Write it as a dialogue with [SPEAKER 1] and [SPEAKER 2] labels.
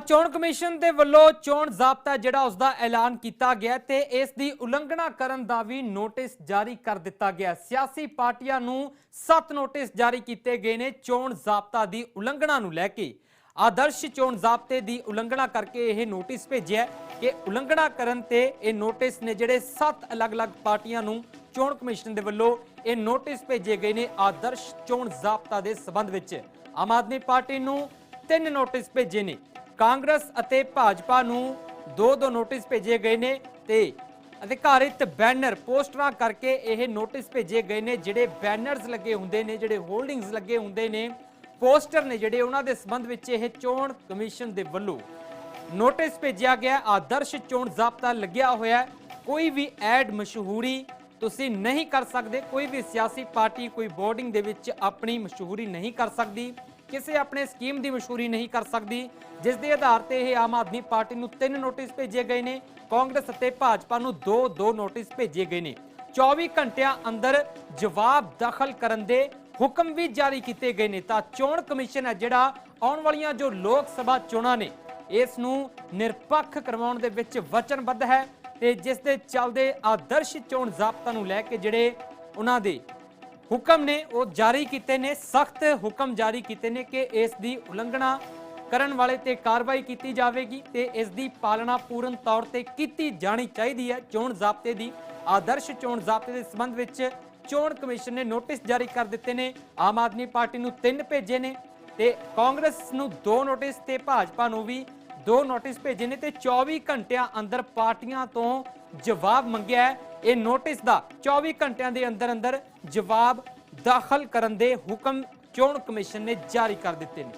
[SPEAKER 1] ਚੋਣ ਕਮਿਸ਼ਨ ਦੇ ਵੱਲੋਂ ਚੋਣ ਜ਼ਾਬਤਾ ਜਿਹੜਾ ਉਸ ਦਾ ਐਲਾਨ ਕੀਤਾ ਗਿਆ ਤੇ ਇਸ ਦੀ ਉਲੰਘਣਾ ਕਰਨ ਦਾ ਵੀ ਨੋਟਿਸ ਜਾਰੀ ਕਰ ਦਿੱਤਾ ਗਿਆ। ਸਿਆਸੀ ਪਾਰਟੀਆਂ ਨੂੰ ਸੱਤ ਨੋਟਿਸ ਜਾਰੀ ਕੀਤੇ ਗਏ ਨੇ ਚੋਣ ਜ਼ਾਬਤਾ ਦੀ ਉਲੰਘਣਾ ਨੂੰ ਲੈ ਕੇ। ਆਦਰਸ਼ ਚੋਣ ਜ਼ਾਬਤੇ ਦੀ ਉਲੰਘਣਾ ਕਰਕੇ ਇਹ ਨੋਟਿਸ ਭੇਜਿਆ ਹੈ ਕਿ ਉਲੰਘਣਾ ਕਰਨ ਤੇ ਇਹ ਨੋਟਿਸ ਨੇ ਜਿਹੜੇ ਸੱਤ ਅਲੱਗ-ਅਲੱਗ ਪਾਰਟੀਆਂ ਨੂੰ ਚੋਣ ਕਮਿਸ਼ਨ ਦੇ ਵੱਲੋਂ ਇਹ ਨੋਟਿਸ ਭੇਜੇ ਗਏ ਨੇ ਆਦਰਸ਼ ਚੋਣ ਜ਼ਾਬਤਾ ਦੇ ਸਬੰਧ ਵਿੱਚ। ਆਮ ਆਦਮੀ ਪਾਰਟੀ ਨੂੰ ਤਿੰਨ ਨੋਟਿਸ ਭੇਜੇ ਨੇ। ਕਾਂਗਰਸ ਅਤੇ ਭਾਜਪਾ ਨੂੰ ਦੋ ਦੋ ਨੋਟਿਸ ਭੇਜੇ ਗਏ ਨੇ ਤੇ ਅਧਿਕਾਰਿਤ ਬੈਨਰ ਪੋਸਟਰਾਂ ਕਰਕੇ ਇਹ ਨੋਟਿਸ ਭੇਜੇ ਗਏ ਨੇ ਜਿਹੜੇ ਬੈਨਰਸ ਲੱਗੇ ਹੁੰਦੇ ਨੇ, ਜਿਹੜੇ ਹੋਲਡਿੰਗਸ ਲੱਗੇ ਹੁੰਦੇ ਨੇ, ਪੋਸਟਰ ਨੇ ਜਿਹੜੇ ਉਹਨਾਂ ਦੇ ਸੰਬੰਧ ਵਿੱਚ ਇਹ ਚੋਣ ਕਮਿਸ਼ਨ ਦੇ ਵੱਲੋਂ ਨੋਟਿਸ ਭੇਜਿਆ ਗਿਆ। ਆਦਰਸ਼ ਚੋਣ ਜ਼ਾਬਤਾ ਲੱਗਿਆ ਹੋਇਆ ਕੋਈ ਵੀ ਐਡ ਮਸ਼ਹੂਰੀ ਤੁਸੀਂ ਨਹੀਂ ਕਰ ਸਕਦੇ। ਕੋਈ ਵੀ ਸਿਆਸੀ ਪਾਰਟੀ, ਕੋਈ ਬੋਰਡਿੰਗ ਦੇ ਵਿੱਚ ਆਪਣੀ ਮਸ਼ਹੂਰੀ ਨਹੀਂ ਕਰ ਸਕਦੀ। ਕਿਸੇ ਆਪਣੇ ਸਕੀਮ ਦੀ ਮਸ਼ਹੂਰੀ ਨਹੀਂ ਕਰ ਸਕਦੀ, ਜਿਸ ਦੇ ਆਧਾਰ ਤੇ ਇਹ ਆਮ ਆਦਮੀ ਪਾਰਟੀ ਨੂੰ ਤਿੰਨ ਨੋਟਿਸ ਭੇਜੇ ਗਏ ਨੇ, ਕਾਂਗਰਸ ਅਤੇ ਭਾਜਪਾ ਨੂੰ ਦੋ ਦੋ ਨੋਟਿਸ ਭੇਜੇ ਗਏ ਨੇ। 24 ਘੰਟਿਆਂ ਅੰਦਰ ਜਵਾਬ ਦਾਖਲ ਕਰਨ ਦੇ ਹੁਕਮ ਵੀ ਜਾਰੀ ਕੀਤੇ ਗਏ ਨੇ। ਤਾਂ ਚੋਣ ਕਮਿਸ਼ਨ ਹੈ ਜਿਹੜਾ ਆਉਣ ਵਾਲੀਆਂ ਜੋ ਲੋਕ ਸਭਾ ਚੋਣਾਂ ਨੇ, ਇਸ ਨੂੰ ਨਿਰਪੱਖ ਕਰਵਾਉਣ ਦੇ ਵਿੱਚ ਵਚਨਬੱਧ ਹੈ ਤੇ ਜਿਸ ਦੇ ਚੱਲਦੇ ਆਦਰਸ਼ ਚੋਣ ਜ਼ਾਬਤਾ ਨੂੰ ਲੈ ਕੇ ਜਿਹੜੇ ਉਹਨਾਂ ਦੇ ਹੁਕਮ ਨੇ ਉਹ ਜਾਰੀ ਕੀਤੇ ਨੇ, ਸਖਤ ਹੁਕਮ ਜਾਰੀ ਕੀਤੇ ਨੇ ਕਿ ਇਸ ਦੀ ਉਲੰਘਣਾ ਕਰਨ ਵਾਲੇ ਤੇ ਕਾਰਵਾਈ ਕੀਤੀ ਜਾਵੇਗੀ ਤੇ ਇਸ ਦੀ ਪਾਲਣਾ ਪੂਰਨ ਤੌਰ ਤੇ ਕੀਤੀ ਜਾਣੀ ਚਾਹੀਦੀ ਹੈ। ਚੋਣ ਜ਼ਾਬਤੇ ਦੀ ਆਦਰਸ਼ ਚੋਣ ਜ਼ਾਬਤੇ ਦੇ ਸੰਬੰਧ ਵਿੱਚ ਚੋਣ ਕਮਿਸ਼ਨ ਨੇ ਨੋਟਿਸ ਜਾਰੀ ਕਰ ਦਿੱਤੇ ਨੇ। ਆਮ ਆਦਮੀ ਪਾਰਟੀ ਨੂੰ ਤਿੰਨ ਭੇਜੇ ਨੇ ਤੇ ਕਾਂਗਰਸ ਨੂੰ ਦੋ ਨੋਟਿਸ ਤੇ ਭਾਜਪਾ ਨੂੰ ਵੀ ਦੋ ਨੋਟਿਸ ਭੇਜੇ ਨੇ ਤੇ 24 ਘੰਟਿਆਂ ਅੰਦਰ ਪਾਰਟੀਆਂ ਤੋਂ ਜਵਾਬ ਮੰਗਿਆ ਇਹ ਨੋਟਿਸ ਦਾ 24 ਘੰਟਿਆਂ ਦੇ ਅੰਦਰ ਅੰਦਰ ਜਵਾਬ ਦਾਖਲ ਕਰਨ ਦੇ ਹੁਕਮ ਚੋਣ ਕਮਿਸ਼ਨ ਨੇ ਜਾਰੀ ਕਰ ਦਿੱਤੇ ਨੇ।